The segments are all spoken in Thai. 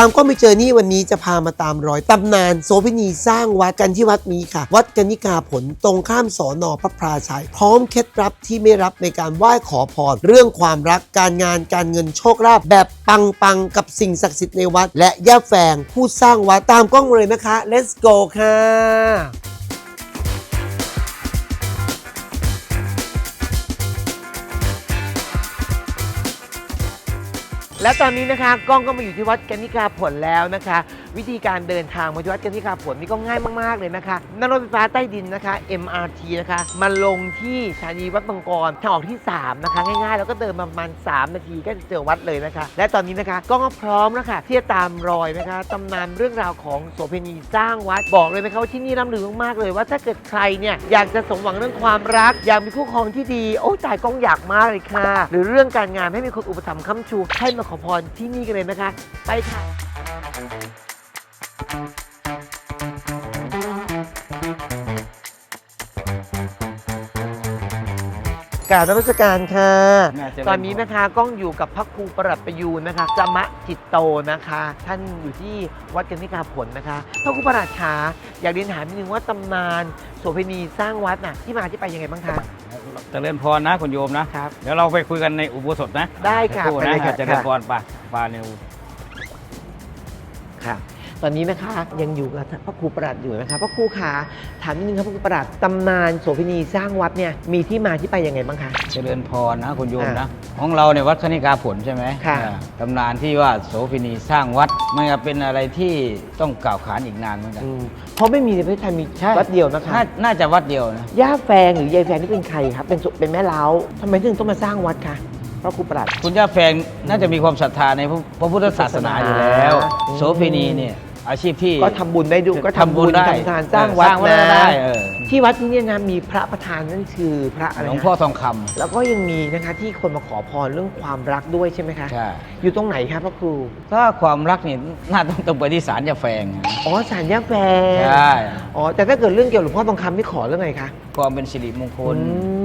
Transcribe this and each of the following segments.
ามก็ไม่เจอนี่วันนี้จะพามาตามรอยตำนานโสพินีสร้างวัดกันที่วัดนี้ค่ะ วัดกนิกาผลตรงข้ามสอนอพระพราชัย พร้อมเคล็ดลับที่ไม่รับในการไหว้ขอพรเรื่องความรักการงานการเงินโชคลาภแบบปังๆ กับสิ่งศักดิ์สิทธิ์ในวัด และย่าแฝงผู้สร้างวัดตามกล้องเลยนะคะ let's go ค่ะ และตอนนี้นะคะกล้องก็มาอยู่ที่วัดกนิกาผลแล้วนะคะ วิธีการเดินทางมาที่วัดกนิกาผลนี่ก็ง่ายมาก ๆ เลยนะคะ นั่งรถไฟฟ้าใต้ดินนะคะ MRT นะคะ มาลงที่สถานีวัดบางกรทางออกที่ 3 นะคะ ง่าย ๆ แล้วก็เดินประมาณ 3 นาทีก็จะเจอวัดเลยนะคะ และตอนนี้นะคะก็พร้อมแล้วค่ะที่จะตามรอยนะคะตำนานเรื่องราวของโสเภณีสร้างวัดบอกเลยนะคะว่าที่นี่ร่ำลือมากๆเลย ว่าถ้าเกิดใครเนี่ยอยากจะสมหวังเรื่องความรัก อยากมีคู่ครองที่ดีโอ้ตายกล้องอยากมากเลยค่ะ หรือเรื่องการงานให้มีคนอุปถัมภ์ค้ำชูให้มาขอพรที่นี่กันเลยนะคะ ไปค่ะ กราบนมัสการค่ะ น่าจะตอนนี้นะคะกล้องอยู่กับพระครูประหลัดประยูนนะคะจมะจิตโตนะคะ ท่านอยู่ที่วัดกันนิกาผลนะคะ พระครูประหลัดขาอยากเรียนถามนิดนึงว่าตำนานโสเภณีสร้างวัดน่ะที่มาที่ไปยังไงบ้างคะ เจริญพรนะคุณโยมนะครับ เดี๋ยวเราไปคุยกันในอุโบสถนะได้ค่ะสักรู่ไปนะเลยค่ะ เจริญพรป่ะปาเนวค่ะ ตอนนี้นะคะยังอยู่กับพระครูประหลัดอยู่นะคะพระครูขาถามนิดนึงครับพระครูประหลัดตำนานโสเภณีสร้างวัดเนี่ยมีที่มาที่ไปยังไงบ้างคะ เจริญพรนะคุณโยมอ่านะ ของเราเนี่ยวัดคณิกาผลใช่ไหมค่ะอ่าตำนานที่ว่าโสภินีสร้างวัดมันก็เป็นอะไรที่ต้องกล่าวขานอีกนานเหมือนกัน อืมเพราะไม่มีในประเทศไทยมีใช่ วัดเดียวนะคะ นาน่าจะวัดเดียวนะ ย่าแฟงหรือยายแฟงนี่เป็นใครครับ เป็นสุเป็นแม่เล้าทำไมถึงต้องมาสร้างวัดคะพระครูประหลัด คุณย่าแฟงน่าจะมีความศรัทธาในพระพระพุทธศาสนาอยู่แล้ว อืม โสภินีเนี่ย อาชีพที่ ก็ทำบุญได้ดูก็ทำบุญได้ทำทานสร้างวัดสร้างวัดนะได้เออที่วัดที่เนี่ยนะมีพระประธานนั่นคือพระอะไรหลวงนะพ่อทองคำ แล้วก็ยังมีนะคะที่คนมาขอพรเรื่องความรักด้วยใช่ไหมคะใช่ อยู่ตรงไหนครับพระครูถ้าความรักนี่น่าต้องต้องไปที่ศาลย่าแฟงนะ อ๋อสารย่าแฟงใช่ อ๋อแต่ถ้าเกิดเรื่องเกี่ยวกับหลวงพ่อทองคำนี่ขอเรื่องไงคะ ความเป็นสิริมงคล อืม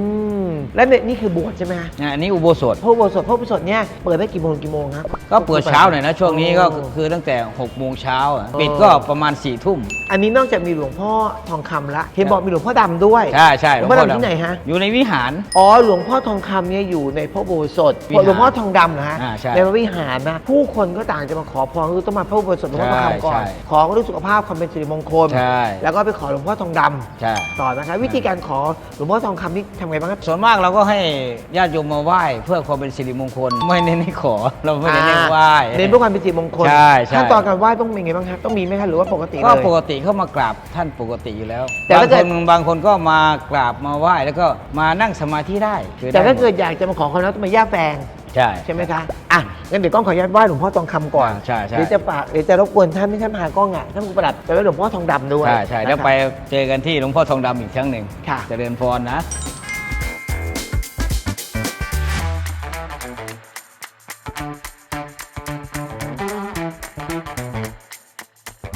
และเนี่ยนี่คือบวชใช่ไหมคะนะอันนี้อุโบสถ พระอุโบสถพระอุโบสถเนี่ยเปิดได้กี่โมงถึงกี่โมงครับ ก็เปิดเช้าหน่อยนะ ช่วงนี้ก็โอ้คือตั้งแต่6โมงเช้าอะโอ้ปิดก็ประมาณ4ี่ทุ่ม อันนี้นอกจากมีหลวงพ่อทองคำละเห็นบอกมีหลวงพ่อดำด้วยใช่ใช่หลวงพ่อดำที่ไหนฮะ อยู่ในวิหาร อ๋อหลวงพ่อทองคำเนี่ยอยู่ในพระอุโบสถวิหารหลวงพ่อทองดำนะฮะอ่าใช่ในพระวิหารนะผู้คนก็ต่างจะมาขอพรคือต้องมาพระอุโบสถหลวงพ่อทองคำก่อนใช่ใช่ขอเรื่องสุขภาพความเป็นสิริมงคลใช่ แล้วก็ไปขอหลวงพ่อทองดำใช่ ต่อนะคะวิธีการขอหลวงพ่อทองคำนี่ทำไงบ้างครับ ส่วนมากเราก็ให้ญาติโยมมาไหว้ เพื่อความเป็นสิริมงคล ไม่เน้นให้ขอ เราไม่ได้เน้นไหว้ เน้นเพื่อความเป็นสิริมงคลใช่ใช่ ขั้นตอนการไหว้ต้องเป็นไงบ้างครับต้องมีไหมครับหรือว่าปกติก็เลยปกติเข้ามากราบท่านปกติอยู่แล้วแต่บางถ้าคเกิดนบางคนก็มากราบมาไหว้ แล้วก็มานั่งสมาธิได้คือแต่ถ้าไหมเกิดอยากจะมาขอความรักต้องมาย่าแฟงใช่ ใช่ไหมคะอะงั้นเดี๋ยวกล้องขออนุญาตไหว้หลวงพ่อทองคำก่อนใช่ใช่ เดี๋ยวจะฝากเดี๋ยวจะรบกวนท่านไม่ท่านมหากล้องอะท่านผู้ประหลัดไปไว้หลวงพ่อทองดำด้วยใช่ใช่เดี๋ยวนะครับไปเจอกันที่หลวงพ่อทองดำอีกครั้งหนึ่งค่ะ เจริญพรนะ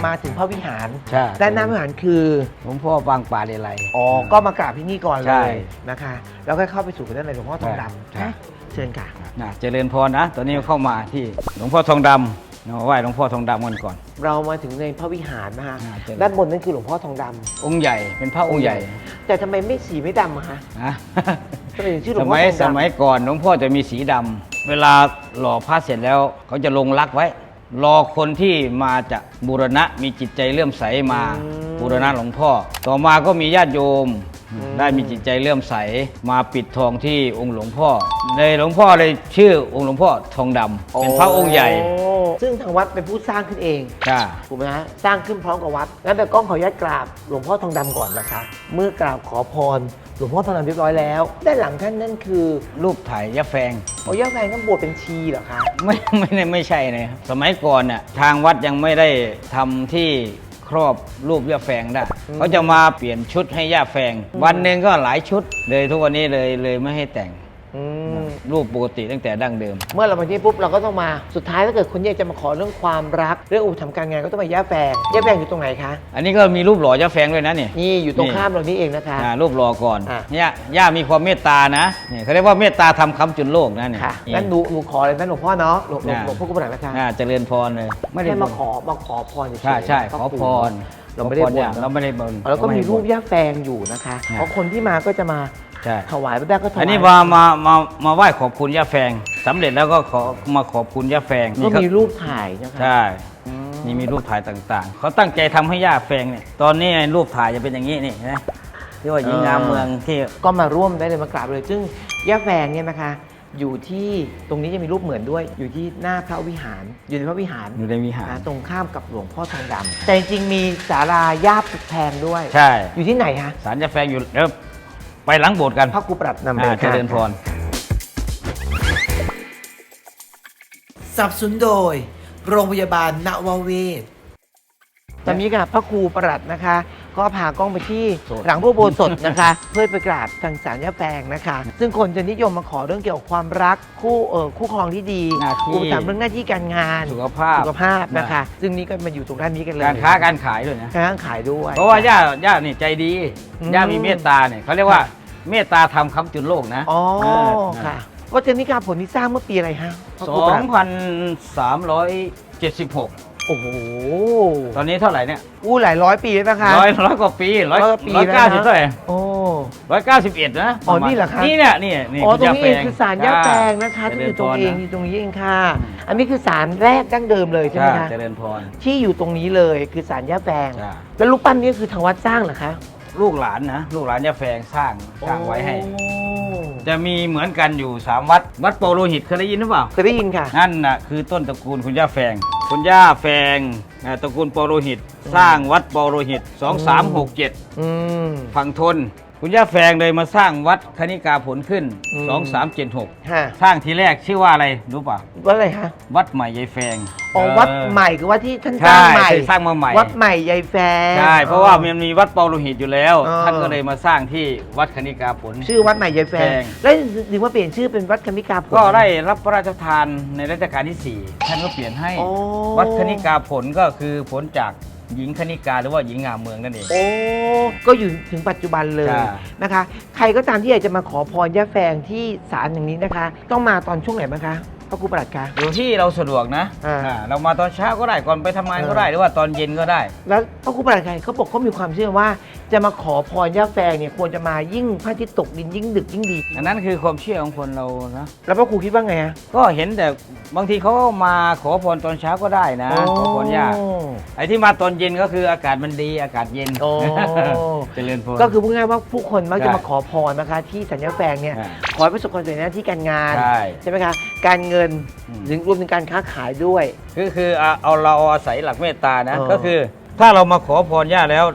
มาถึงพระวิหาร ใช่ด้านหน้าพระวิหารคือหลวงพ่อบางป่าเลไล อ๋อก็มากราบที่นี่ก่อนเลใช่ ยนะคะ แล้วก็เข้าไปสู่ด้านในหลวงพ่อทองดใช่ำนะเชิญค่ะ นะเจริญพรนะ ตอนนี้เข้ามาที่หลวงพ่อทองดำเราไหว้หลวงพ่อทองดำกันก่อน เรามาถึงในพระวิหารนะคะอ่าเชิญ ด้านบนนั่นคือหลวงพ่อทองดำองค์ใหญ่เป็นพระองค์ใหญ่แต่ทำไมไม่สีไม่ดำอะคะนะ ทำไมถึงชื่อหลสวงพ่อมัยทองสดำมัยก่อนหลวงพ่อจะมีสีดำเวลาหล่อพระเสร็จแล้วเขาจะลงรักไว้ รอคนที่มาจะบูรณะมีจิตใจเลื่อมใสมาบูรณะหลวงพ่อ ต่อมาก็มีญาติโยม ได้มีจิตใจเลื่อมใสมาปิดทองที่องค์หลวงพ่อ ในหลวงพ่อเลยชื่อองค์หลวงพ่อทองดำเป็นพระองค์ใหญ่โซึ่งทางวัดเป็นผู้สร้างขึ้นเองจ้าถูกไหมฮะสร้างขึ้นพร้อมกับวัดงั้นเดี๋ยวกล้องขออนุญาตกราบหลวงพ่อทองดำก่อนนะคะ เมื่อกราบขอพร หลวงพ่อทองดำเรียบร้อยแล้ว ด้านหลังท่านนั่นคือรูปถ่ายยะแฟง โอย่าแฟนท่านบวชเป็นชีเหรอคะ ไม่ไม่ได้ไม่ใช่นะครับสมัยก่อนน่ะทางวัดยังไม่ได้ทำที่ครอบรูปย่าแฟงได้อืม เขาจะมาเปลี่ยนชุดให้ย่าแฟง วันหนึ่งก็หลายชุดเลยทุกวันนี้เลยเลยไม่ให้แต่งอืม รูปปกติตั้งแต่ดั้งเดิม เมื่อเรามาที่ปุ๊บเราก็ต้องมาสุดท้ายถ้าเกิดคุณอยากจะมาขอเรื่องความรักเรื่องอุปถัมภ์การงานก็ต้องมาย่าแฟงย่าแฟงอยู่ตรงไหนคะอันนี้ก็มีรูปหล่อย่าแฟงด้วยนะนี่นี่อยู่ตรงนี่ข้ามเรานี่เองนะคะ อ่ารูปหล่อก่อนอะ เนี่ยย่ามีความเมตตานะนี่เขาเรียกว่าเมตตาทำคำจุนโลกนะเนี่ยค่ะนี่ งั้นหนูหนูขอเลยนะหลวงพ่อเนาะหลวงหลวงอ่า หลวงพ่อกระบอกนะคะอ่าเจริญพรเลยไม่ได้แค่มาบ่นขอมาขอพรเฉยๆใช่ใช่ขอพรเราไม่ได้ขอพบ่นย่าเราไม่ได้บนแล้วก็มีรูปย่าแฟงอยู่นะคะอ่าเพราะคนที่มาก็จะมา ใช่ ถวายพระแม่ก็ถวายอันนี้มามามามาไหว้ขอบคุณย่าแฟงสำเร็จแล้วก็ขอมาขอบคุณย่าแฟงก็นี่เขามีรูปถ่ายนะคะใช่อืมนี่มีรูปถ่ายต่างๆ เขาตั้งใจทำให้ย่าแฟงเนี่ยตอนนี้รูปถ่ายจะเป็นอย่างนี้นี่นะที่ว่าหญิงงามเมืองที่ก็มาร่วมได้เลยมากราบเลย ซึ่งย่าแฟงเนี่ยนะคะ อยู่ที่ตรงนี้จะมีรูปเหมือนด้วย อยู่ที่หน้าพระวิหาร อยู่ในพระวิหารอยู่ในวิหารนะตรงข้ามกับหลวงพ่อทองดำแต่จริงๆมีศาลาย่าปุกแพงด้วย ใช่ อยู่ที่ไหนคะสารย่าแฟงอยู่เดี๋ยว ไปหลังโบสถ์กันพระครูปรับนำไปอ่าเจค่ะริญพร สนับสนุนโดย โรงพยาบาลนวเวศ ตอนนี้ค่ะพระครูประหลัดนะคะ ก็พากล้องไปที่โสดหลังพระอุโบสถนะคะ เพื่อไปกราบทางสารยาแปลงนะคะ ซึ่งคนจะนิยมมาขอเรื่องเกี่ยวกับความรักคู่เออคู่ครองที่ดีหน้าที่ อุปถัมภ์เรื่องหน้าที่การงานสุขภาพ สุขภาพนะคะ ซึ่งนี่ก็มาอยู่ตรงด้านนี้กันเลยการค้าการขายด้วยนะ การค้าขายด้วย เพราะว่าย่าย่านี่ใจดี อืม ย่ามีเมตตาเนี่ยเขาเรียกว่าเมตตาทำคำจุนโลกนะอ๋อเออค่ะ วัดเจนิกาผลที่สร้างเมื่อปีอะไรฮะพระสครูอประหลังดพันสามร้อยเจ็ดสิบหก โอ้โหตอนนี้เท่าไหร่เนี่ยอู้หลายร้อยปีแล้วนะคะ ร้อยร้อยกว่าปีร้อยร้อยกว่าปีร้อยแล้วเก้านะสิบเท่าไหร่โอ้ ร้อยเก้าสิบเอ็ดนะอ๋อประมาณนี่เหรอคะ นี่เนี่ยนี่นี่อ๋อตรงนี้เองย่าแฟคือสารย่าแปลงนะคะเจที่ริอญยู่ตรงพรเองนะอยู่ตรงนี้เองค่ะ อันนี้คือสารแรกดั้งเดิมเลยใช่ไหมใช่คะเจริญพรที่อยู่ตรงนี้เลยคือสารย่าแปลงใช่แล้วรูปปั้นนี้คือทางวัดสร้างเหรอคะลูกหลานนะลูกหลานย่าแฟงสร้างสร้างไว้ให้ โอ้จะมีเหมือนกันอยู่สามวัด วัดโปโลหิตเคยได้ยินหรือเปล่า เคยได้ยินค่ะ นั่นน่ะคือต้นตระกูลคุณย่าแฟง คุณย่าแฟงอ่าตระกูลปโรหิต สร้างวัดปโรหิต 2367 อืม ฝั่งทน คุณย่าแฟงเลยมาสร้างวัดคณิกาผลขึ้น อืม 2376 ฮะสร้างทีแรกชื่อว่าอะไรรู้ป่ะ วัดอะไรคะวัดใหม่ยายแฟงอ๋อเออวัดใหม่คือวัดที่ท่านสใช่ร้างใหม่สร้างมาใหม่ วัดใหม่ยายแฟง ใช่เพราะว่ามันมีวัดปโรหิตอยู่แล้วอ๋อท่านก็เลยมาสร้างที่วัดคณิกาผล ชื่อวัดใหม่ยายแฟงแฟง แล้วถึงมาเปลี่ยนชื่อเป็นวัดคณิกาผล ก็ได้รับพระราชทานในรัชกาลที่ 4 ท่านก็เปลี่ยนให้ โอ้ วัดคณิกาผลก็คือผลจาก หญิงคณิกาหรือว่าหญิงงามเมืองนั่นเอง โอ้ ก็อยู่ถึงปัจจุบันเลยใช่นะคะ ใครก็ตามที่อยากจะมาขอพรย่าแฟงที่ศาลอย่างนี้นะคะ ต้องมาตอนช่วงไหนบ้างคะพระครูประหลัดคะ อยู่ที่เราสะดวกนะอ่าอ่าเรามาตอนเช้าก็ได้ก่อนไปทำงานก็เออได้หรือว่าตอนเย็นก็ได้ แล้วพระครูประหลัดใครเขาบอกเขามีความเชื่อว่าจะมาขอพรย่าแฟงเนี่ยควรจะมายิ่งพระอาทิตย์ตกดินยิ่งดึกยิ่งดี อันนั้นคือความเชื่อของคนเรานะ แล้วพระครูคิดว่าไงฮะ ก็เห็นแต่บางทีเขาก็มาขอพรตอนเช้าก็ได้นะขอพรยากไอ้ที่มาตอนเย็นก็คืออากาศมันดีอากาศเย็นโอ้ เจริญพร ก็คือพูดง่ายๆว่าผู้คนมักจะใช่มาขอพรนะคะ ที่สัญญาแฟงเนี่ยอ่าขอให้ประสบความสำเร็จในหน้าที่การงานใช่ไหมคะ การเงินอืมถึงรวมถึงการค้าขายด้วย คือคือเอาเอาเราอาศัยหลักเมตตานะ เออ ก็คือ ถ้าเรามาขอพรย่าแล้ว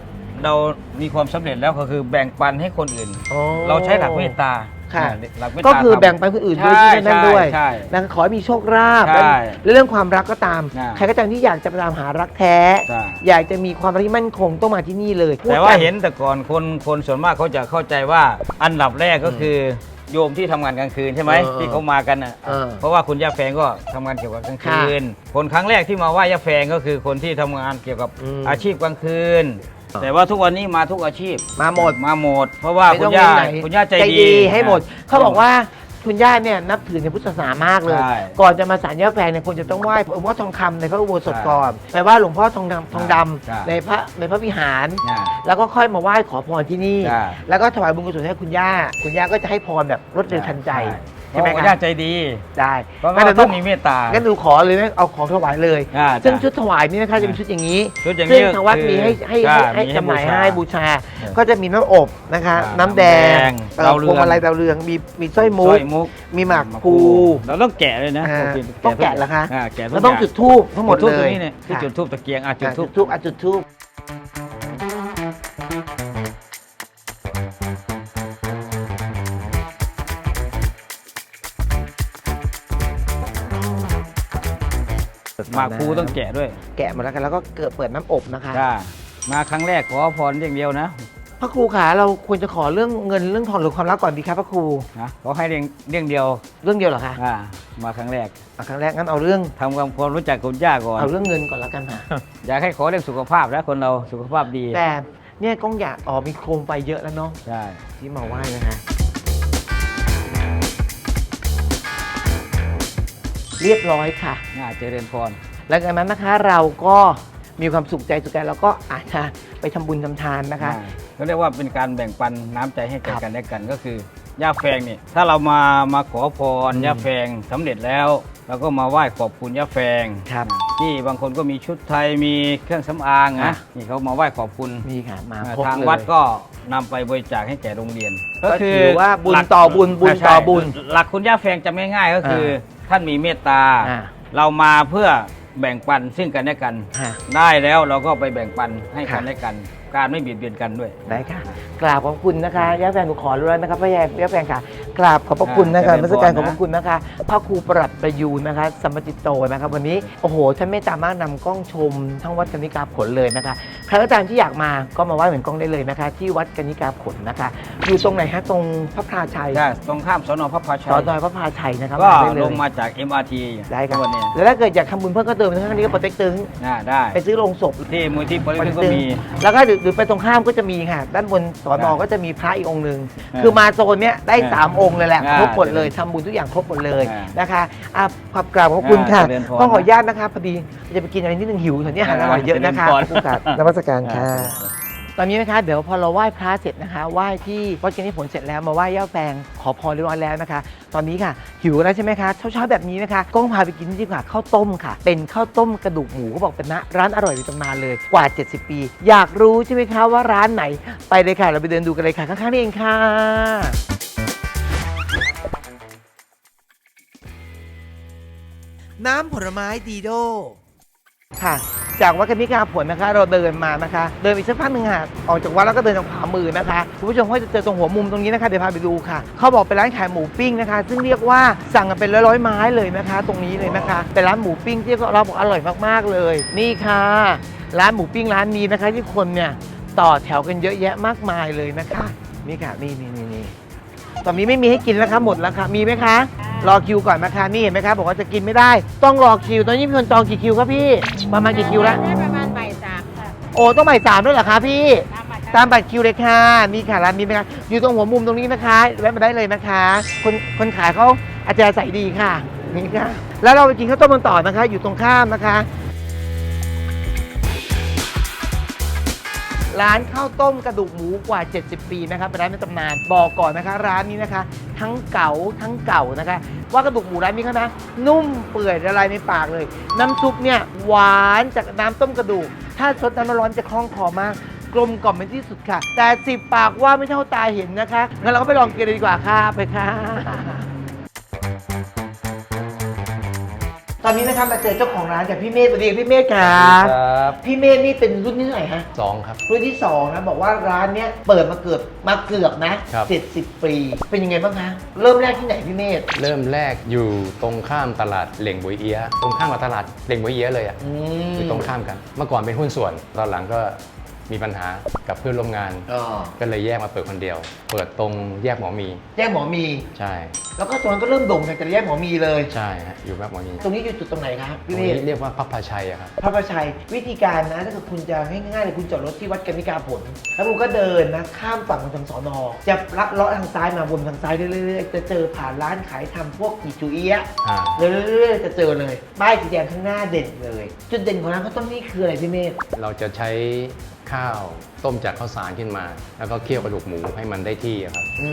เรามีความสำเร็จแล้วก็คือแบ่งปันให้คนอื่นโอ้เราใช้หลักเมตตาค่ะอ่าหลักเมตตาก็คือทำแบ่งไปคนอื่นด้วยใช่ที่นั่นด้วยใช่ นะขอให้มีโชคลาภใช่และเรื่องความรักก็ตามอ่าใครก็ตามที่อยากจะไปตามหารักแท้ ใช่ อยากจะมีความรักที่มั่นคงต้องมาที่นี่เลยแต่ว่าพูดกัเห็นแต่ก่อนคนคนส่วนมากเขาจะเข้าใจว่าอันดับแรกก็คือโยมที่ทำงานกลางคืนใช่ไหมเออที่เขามากันอะ เออ เพราะว่าคุณย่าแฟงก็ทำงานเกี่ยวกับกลางคืน คนครั้งแรกที่มาไหว้ย่าแฟงก็คือคนที่ทำงานเกี่ยวกับอืมอาชีพกลางคืนอ่า แต่ว่าทุกวันนี้มาทุกอาชีพมาหมด มาหมด เพราะว่าไม่คุต้ณองย่าเว้นไหนคุณย่าใจดีให้หมดเขาบอกว่าคุณย่าเนี่ยนับถือในพุทธศาสนามากเลย ใช่ก่อนจะมาสารย่าแฟงเนี่ยควรจะต้องไหว้หลวงพ่อทองคำในพระอุโบสถใช่ก่อนไปไหว้หลวงพ่อทองดำทองดำใช่ในพระในพระวิหารอ่าแล้วก็ค่อยมาไหว้ขอพรที่นี่ ใช่แล้วก็ถวายบุญกุศลให้คุณย่า คุณย่าก็จะให้พรแบบรวดเร็วทันใจเพ ใช่ไหมราะคว่ารัย่าบใจดีได้เพราะงั้นว่าเดี๋ยวต้ต้อองงมีเมตตางั้นหนูขอเลยนะเอาของถวายเลย อ่าซึ่งจ้ะ ชุดถวายนี่นะคะจะเป็นชุดอย่างนี้ชุดอย่างซึ่นี้งทางวัดคือมีให้ให้ใช่ให้ให้มีให้จำหน่ายบูชาให้บูชาเออก็จะมีน้ำอบนะคะ อ่าน้ำแดงน้ำแดงเอ่อดาวเรืพอง วงมาลัยดาวเรืองมีมีสร้อยสมุร้กอยมุกมีหมากพลู เราต้องแกะเลยนะอ่าปกติต้องแกะเหรอคะอ่าแกะทุกแล้วต้องย่าจุดธูปทั้งหมดจุดธูปเลตรยงนี้เนี่ยที่ค่ะจุดทูบตะเกียงอะจุดอะทูจุบดทูบอะจุดทูบากพลูต้องแกะด้วยแกะมาแล้วกันแล้วก็เกิดเปิดน้ำอบนะคะ จ้ามาครั้งแรกขอพรอย่างเดียวนะพระครูขาเราควรจะขอเรื่องเงินเรื่องทองหรือความรักก่อนดีครับพระครูนะขอให้เรื่องเรื่องเดียวเรื่องเดียวเหรอคะอ่ามาครั้งแรกเอาครั้งแรกงั้นเอาเรื่องทำความความรู้จักคุณย่าก่อน เอาเรื่องเงินก่อนแล้วกันค่ะอยากให้ขอเรื่องสุขภาพแล้วคนเราสุขภาพดีแต่เนี่ยก้องอยากอ๋อมีโครงไปเยอะแล้วเนาะใช่ที่มาไหว้นะคะเรียบร้อยค่ะง่าเจริญพร หลังจากนั้นนะคะเราก็มีความสุขใจสุขใจแล้วก็อาจจะไปทำบุญทำทานนะคะ อ่าเขาเรียกว่าเป็นการแบ่งปันน้ำใจให้แก่ครับกันและกันก็คือย่าแฟงนี่ถ้าเรามามาขอพรอืม ย่าแฟงสำเร็จแล้วเราก็มาไหว้ขอบคุณย่าแฟงครับ ที่บางคนก็มีชุดไทยมีเครื่องสำอางอะ นะนี่เขามาไหว้ขอบคุณมีค่ะมาอ่าครบทางเลยวัดก็นำไปบริจาคให้แก่โรงเรียนก็ถือว่าบุญต่อบุญบุญาใช่ต่อบุญ หลักคุณย่าแฟงจำง่ายๆก็คืออท่านมีเมตตา อ่า เรามาเพื่อ แบ่งปันซึ่งกันและกันค่ะได้แล้วเราก็ไปแบ่งปันให้ครักับนและกัน การไม่เบียดเบียนกันด้วยได้ค่ะ กราบขอบคุณนะคะย่าแฟนหนูขอรู้นะครับพระยาย่าแฟนค่ะ กราบขอบพระคุณนะคะอ่ามาสการเจขริอบญพรนะพระคุณนะคะพระครูประหลัดประยูนนะคะสมจิตโตนะครับวันนี้โอ้โหท่านเมตตามากนำกล้องชมทั้งวัดกนิกาผลเลยนะคะใครก็ตามที่อยากมาก็มาไหว้เหมือนกล้องได้เลยนะคะ ที่วัดกนิกาผลนะคะ อยู่ตรงไหนฮะตรงพระพราชัยได้ตรงข้ามสนพระพาชัสอยนอยพระพราชัยนะครับก็มาได้เลยลงมาจาก MRT ได้ครับ วันนี้แล้วถ้าเกิดอยากทำบุญเพิ่มก็เติมทั้งนี้ก็โปรเต็กตึงอ่าได้ไปซื้อโรงศพที่มูลที่บริเวณก็มี แล้วก็หรือหรือไปตรงข้ามก็จะมีค่ะ ด้านบนสอนออ่าก็จะมีพระอีกองค์หนึ่งอ่าคือมาโซนเนี้ยได้อ่า3องค์เลยแหละอ่าครบหมดเลยทำบุญทุกอย่างครบหมดเลยอ่านนะคะอะขอบกราบขอบคุณค่ะอ่าเจริญพรก็ขออนุญาตนะคะพอดีจะไปกินอะไรนิดนึงหิวแถวนี้อาหารอร่อยเยอะนะคะเจริญพร ขอบคุณค่ะนมัสการค่ะ อ่า ตอนนี้นะคะเดี๋ยวพอเราไหว้พระเสร็จนะคะไหว้ที่วัดเกณฑผลเสร็จแล้วมาไหว้ย่าแฟงขอพรเรียบร้อยแล้วนะคะ ตอนนี้ค่ะ หิวแล้วใช่ไหมคะเช้าๆแบบนี้นะคะก้องพาไปกินนี่ดีกว่าข้าวต้มค่ะ เป็นข้าวต้มกระดูกหมูเขาบอกเป็นนะร้านอร่อยในตำนานเลยกว่า 70 ปี อยากรู้ใช่ไหมคะว่าร้านไหนไปเลยค่ะ เราไปเดินดูกันเลยค่ะข้างๆนี่เองค่ะน้ำผลไม้ดีโด ค่ะ จากวัดกนิกาผลนะคะ เราเดินมานะคะ เดินอีกสักพักหนึ่งค่ะออกจากวัดแล้วก็เดินทางขวามือนะคะคุณผู้ชมก็จะเจอตรงหัวมุมตรงนี้นะคะเดี๋ยวพาไปดูค่ะ เขาบอกเป็นร้านขายหมูปิ้งนะคะ ซึ่งเรียกว่าสั่งกันเป็นร้อยๆไม้เลยนะคะ ตรงนี้เลยนะคะเป็นร้านหมูปิ้งที่เราบอกอร่อยมากๆเลย นี่ค่ะ ร้านหมูปิ้งร้านนี้นะคะ ที่คนเนี่ยต่อแถวกันเยอะแยะมากมายเลยนะคะนี่ค่ะนี่นี่นี่ตอนนี้ไม่มีให้กินแล้วครับหมดแล้วครับมีไหมคะ รอคิวก่อนนะคะนี่เห็นไหมคะบอกว่าจะกินไม่ได้ ต้องรอคิว ตอนนี้มีคนจองกี่คิวครับพี่ ประมาณกี่คิวแล้ว ได้ประมาณบ่ายสามค่ะโอ้ต้องบ่ายสามด้วยเหรอคะพี่ ตามมาตามบัตรคิวเลยค่ะนี่ค่ะร้านนี้นะคะอยู่ตรงหัวมุมตรงนี้นะคะ แวะมาได้เลยนะคะ คนคนขายเขาอาจจะใส่ดีค่ะ นี่ค่ะ แล้วเราไปกินข้าวต้มกันต่อนะคะ อยู่ตรงข้ามนะคะ ร้านข้าวต้มกระดูกหมูกว่า 70 ปีนะครับเป็นร้านในตำนานบอกก่อนนะคะ ร้านนี้นะคะ ทั้งเก่าทั้งเก่านะคะ ว่ากระดูกหมูร้านนี้เขานะนุ่มเปื่อยละลายในปากเลย น้ำซุปเนี่ยหวานจากน้ำต้มกระดูก ถ้าซดน้ำร้อนจะคล่องคอมากกลมกล่อมเป็นที่สุดค่ะ แต่สิบปากว่าไม่เท่าตาเห็นนะคะงั้นเราก็ไปลองกินเลยดีกว่าค่ะไปค่ะ ตอนนี้นะครับมาเจอเจ้าของร้านจากพี่เมธสวัสดีพี่เมธครับครับพี่เมธนี่เป็นรุ่นที่เท่าไหร่ฮะ สองครับ รุ่นที่2นะบอกว่าร้านเนี้ยเปิดมาเกือบมาเกือบนะครับ70ปี เป็นยังไงบ้างคะเริ่มแรกที่ไหนพี่เมธเริ่มแรกอยู่ตรงข้ามตลาดเหล่งบวยเอียะตรงข้ามกับตลาดเหล่งบวยเอียะเลยอะอืมอยู่ตรงข้ามกัน เมื่อก่อนเป็นหุ้นส่วน ตอนหลังก็ มีปัญหากับเพื่อนร่วมงานอ๋อก็เลยแยกมาเปิดคนเดียว เปิดตรงแยกหมอมี แยกหมอมี ใช่ แล้วก็ตอนนั้นก็เริ่มโด่งดังจากแยกหมอมีเลย ใช่ฮะอยู่แยกหมอมีตรงนี้อยู่จุดตรงไหนครับตรพี่งเมนี้ธเรียกว่าพับพาชัยอะครับ พระประชัยวิธีการนะถ้าเกิดคุณจะให้ง่ายๆเลยคุณจอดรถที่วัดกนิกาผล แล้วคุณก็เดินนะข้ามฝั่งมาทางสอนอจะลัดเลาะทางซ้ายมาวนทางซ้ายเรื่อยๆจะเจอผ่านร้านขายทำพวกกีจูเอียะอ่า เรื่อยๆจะเจอเลยป้ายสีแดงข้างหน้าเด่นเลย จุดเด่นของร้านข้าวต้มนี่คืออะไรพี่เมธเราจะใช้ ข้าวต้มจากข้าวสารขึ้นมา แล้วก็เคี่ยวกระดูกหมูให้มันได้ที่อะครับ อื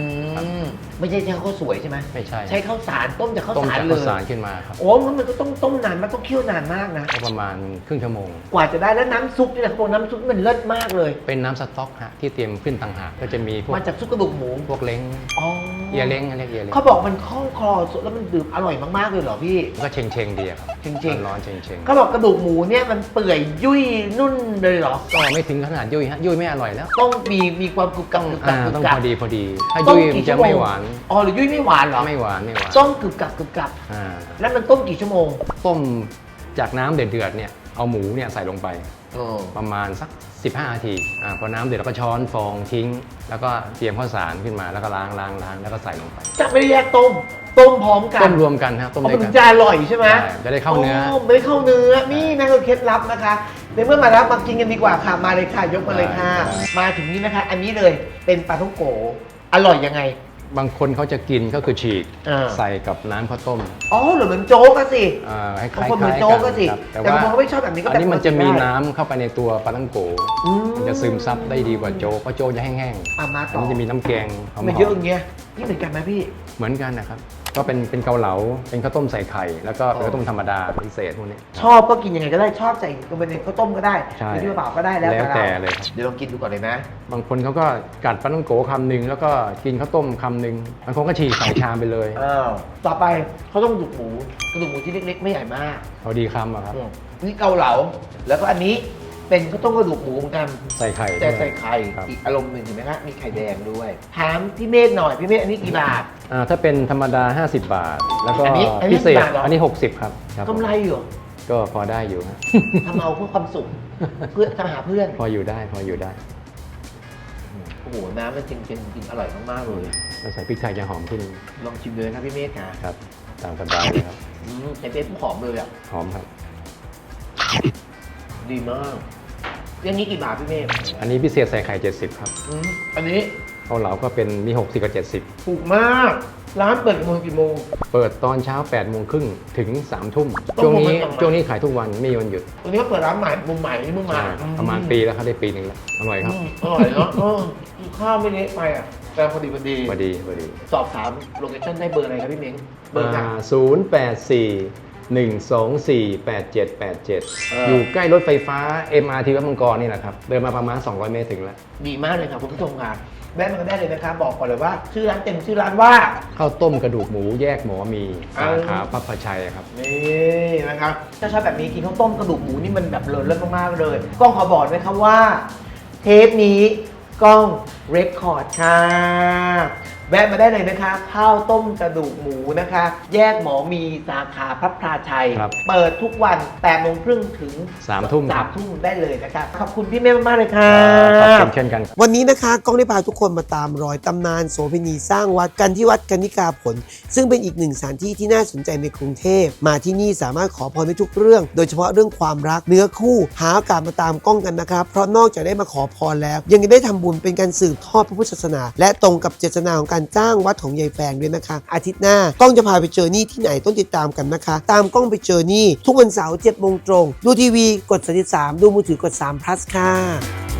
มไม่ใช่ใช้ข้าวสวยใช่ไหมไม่ใช่ใช้ข้าวสารต้มจากข้าวต้มสารจากเลข้าวยสารขึ้นมาครับโอ้งั้นมันก็ต้องต้มนานมันต้องเคี่ยวนานมากนะ ก็ประมาณครึ่งชั่วโมง กว่าจะได้แล้วน้ำซุปนี่นะเขาบอกน้ำซุปมันเลิศมากเลย เป็นน้ำสต๊อกฮะที่เตรียมขึ้นต่างหากก็จะมีพวกมาจากซุปกระดูกหมูพวกเล้งอ๋อเอียเล้งเรียกเอียเล้งเขาบอกมันคล่องคลอสดแล้วมันดื่มอร่อยมากๆเลยเหรอพี่ ก็เชงเชงๆดีอะครับเชงๆ ร้อนๆเชงเชงๆ เขาบอกกระดูกหมูเนี่ยมันเปื่อยยุ่ยนุ่นเลยเหรอ ก็ไม่ถึงขนาดยุ่ยฮะยุ่ยไม่อร่อยแล้วต้องมีมีความกรุบกรับกรุบกรับอ่ากรุบต้องกรัพบอดีพอดีถ้าต้มยุ่ยกี่มันชั่จะวโมงไม่หวานอ๋อหรือยุ่ยไม่หวานเหรอไม่หวานไม่หวานต้มกรึบกรับกรึบกรับอ่าแล้วมันต้มกี่ชั่วโมงต้มจากน้ำเดือดๆเนี่ยเอาหมูเนี่ยใส่ลงไปเออประมาณสัก 15นาทีอ่าพอน้ำเดือดเราก็ช้อนฟองทิ้ง แล้วก็เตรียมข้าวสารขึ้นมาแล้วก็ล้างล้างล้างแล้วก็ใส่ลงไปจะไม่ได้แยกต้ม ต้มพร้อมกันต้มรวมกันครับต้มเอาด้วยเป็กันน จะอร่อยใช่ไหมใช่จะได้เข้าเนื้อ ไม่ได้เข้าเนื้อ นี่นะคือเคล็ดลับนะคะในเมื่อมาแล้วมากินกันดีกว่าค่ะ มาเลยค่ะ ยกมาเลยค่ะได้มาถึงนี้นะคะ อันนี้เลยเป็นปลาท่องโก อร่อยยังไง บางคนเขาจะกินก็คือฉีกอ่า ใส่กับน้ำข้าวต้มอ๋อเหรือเหมือนโจ๊กอะสิอ่าให้คบางล้ายคนเหมือนๆโจ๊กก็สิ ครับแต่แต่บางว่าคนเขาไม่ชอบแบบนี้ก็อันนี้มันจะมีแบบน้ำเข้าไปในตัวปลาตั้งโกอืมมันจะซึมซับได้ดีกว่าโจ๊กเพราะโจ๊กจะแห้งอะมาๆต่อันอนี้จะมีน้ำแกงหอมไม่เยอะอย่างเงี้ยนี่เหมือนกันไหมพี่ๆเหมือนกันนะครับ ก็เป็นเป็นเกาเหลา เป็นข้าวต้มใส่ไข่ แล้วก็เป็นข้าวต้มธรรมดาพิเศษพวกนี้ ชอบก็กินยังไงก็ได้ชอบใส่ลงไปในข้าวต้มก็ได้ใช่ หรือที่เปล่าก็ได้แล้วแล้วแต่ราเลยครับเดี๋ยวลองกินดูก่อนเลยนะ บางคนเขาก็กัดปลาต้องโกคำหนึ่งแล้วก็กินข้าวต้มคำหนึ่งบางคนก็ฉีกใส่ชามไปเลย อ้าวต่อไปเขาต้องกระดูกหมูกระดูกหมูที่เล็กๆ ไม่ใหญ่มากเอาดีคำอะครับ อืมนี่เกาเหลา แล้วก็อันนี้ เป็นข้าวต้มกระดูกหมูเหมือนกันใส่ไข่แต่ใส่ไข่ครับ อีกอารมณ์หนึ่งเห็นไหมครับมีไข่แดงด้วย ถามพี่เมฆหน่อยพี่เมฆอันนี้กี่บาท อ่าถ้าเป็นธรรมดา 50 บาท แล้วก็อันนี้อันนี้พิเศษกี่บาทเหรออั อันนี้ 60 ครับครับกำไรอยู่ก็พอได้อยู่ฮะ ทำเอาเพื่อความสุข เพื่อทำหาเพื่อน พออยู่ได้พออยู่ได้โอ้โห น้ำมันจริงจริงจริงอร่อยมากๆเลย เราใส่พริกไทยจะหอมขึ้นลองชิมเลยนะครับพี่เมฆนะครับ ตามสบายเลยครับ อืมแต่เป็นผู้หอมเลยอะ หอมครับ ดีมาก เรื่องนี้กี่บาทพี่เมฆอันนี้พิเศษใส่ไข่ 70 ครับอืมอันนี้เกาเหลาก็เป็นมี 60 กับ ถูกมาก ร้านเปิดกี่โมงกี่โมง 70 เปิดตอนเช้า8โมงครึ่งถึง3ทุ่มต้องช่วงนี้โมงมันช่วงนี้ขายทุกวันไม่มีวันหยุดวันนี้ก็เปิดร้านใหม่มุมใหม่นี่มุมใหม่ใช่ประมาณปีแล้วครับได้ปีหนึ่งแล้วอร่อยครับอืมอร่อยเนาะเออข้าวไม่เละไปอะ แต่พอดีพอดี พอดีพอดีสอบถามโลเคชั่นได้เบอร์อะไรครับพี่เม้งเบอร์ไหน ศูนย์แปดสี่ หนึ่งสองสี่แปดเจ็ดแปดเจ็ดเออออยู่ใกล้รถไฟฟ้า MRT วัดมังกรนี่แหละครับ เดินมาประมาณ 200 เมตรถึงแล้ว ดีมากเลยครับคุณผู้ชมครับแวะมากันได้เลยนะครับ บอกก่อนเลยว่า ชื่อร้านเต็มชื่อร้านว่าข้าวต้มกระดูกหมูแยกหมอมีเอสาอขาพับพชัยครับ นี่นะครับถ้าชอบแบบนี้กินข้าวต้มกระดูกหมูนี่มันแบบเลิศเลิศมากๆเลยกล้องขอบอกนะครับว่า เทปนี้กล้องเรคคอร์ดค่ะ แวะมาได้เลยนะคะ ข้าวต้มกระดูกหมูนะคะ แยกหมอมีสาขาพระพลาชัย ครับเปิดทุกวัน8โมงครึ่งถึงสามทุ่มคสารัมบทุ่มได้เลยนะคะขอบคุณพี่เมฆมากๆเลยค่ะ ขอบคุณเช่นกันครับวันนี้นะคะก้องได้พาทุกคนมาตามรอยตำนานโสเภณีสร้างวัดกันที่วัดกนิกาผล ซึ่งเป็นอีกหนึ่งสถานที่ที่น่าสนใจในกรุงเทพ มาที่นี่สามารถขอพรได้ทุกเรื่อง โดยเฉพาะเรื่องความรักเนื้อคู่ หาโอกาสมาตามก้องกันนะครับ เพราะนอกจากได้มาขอพรแล้ว ยังได้ทำบุญเป็นการสืบทอดพระพุทธศาสนา และตรงกับเจตนาของการจ้างวัดของยายแฟงด้วยนะคะ อาทิตย์หน้ากล้องจะพาไปเจอนี่ที่ไหนต้องติดตามกันนะคะ ตามกล้องไปเจอนี่ทุกวันเสาร์เจ็ดโมงตรง ดูทีวีกด 33 ดูมือถือกด3 plus ค่ะ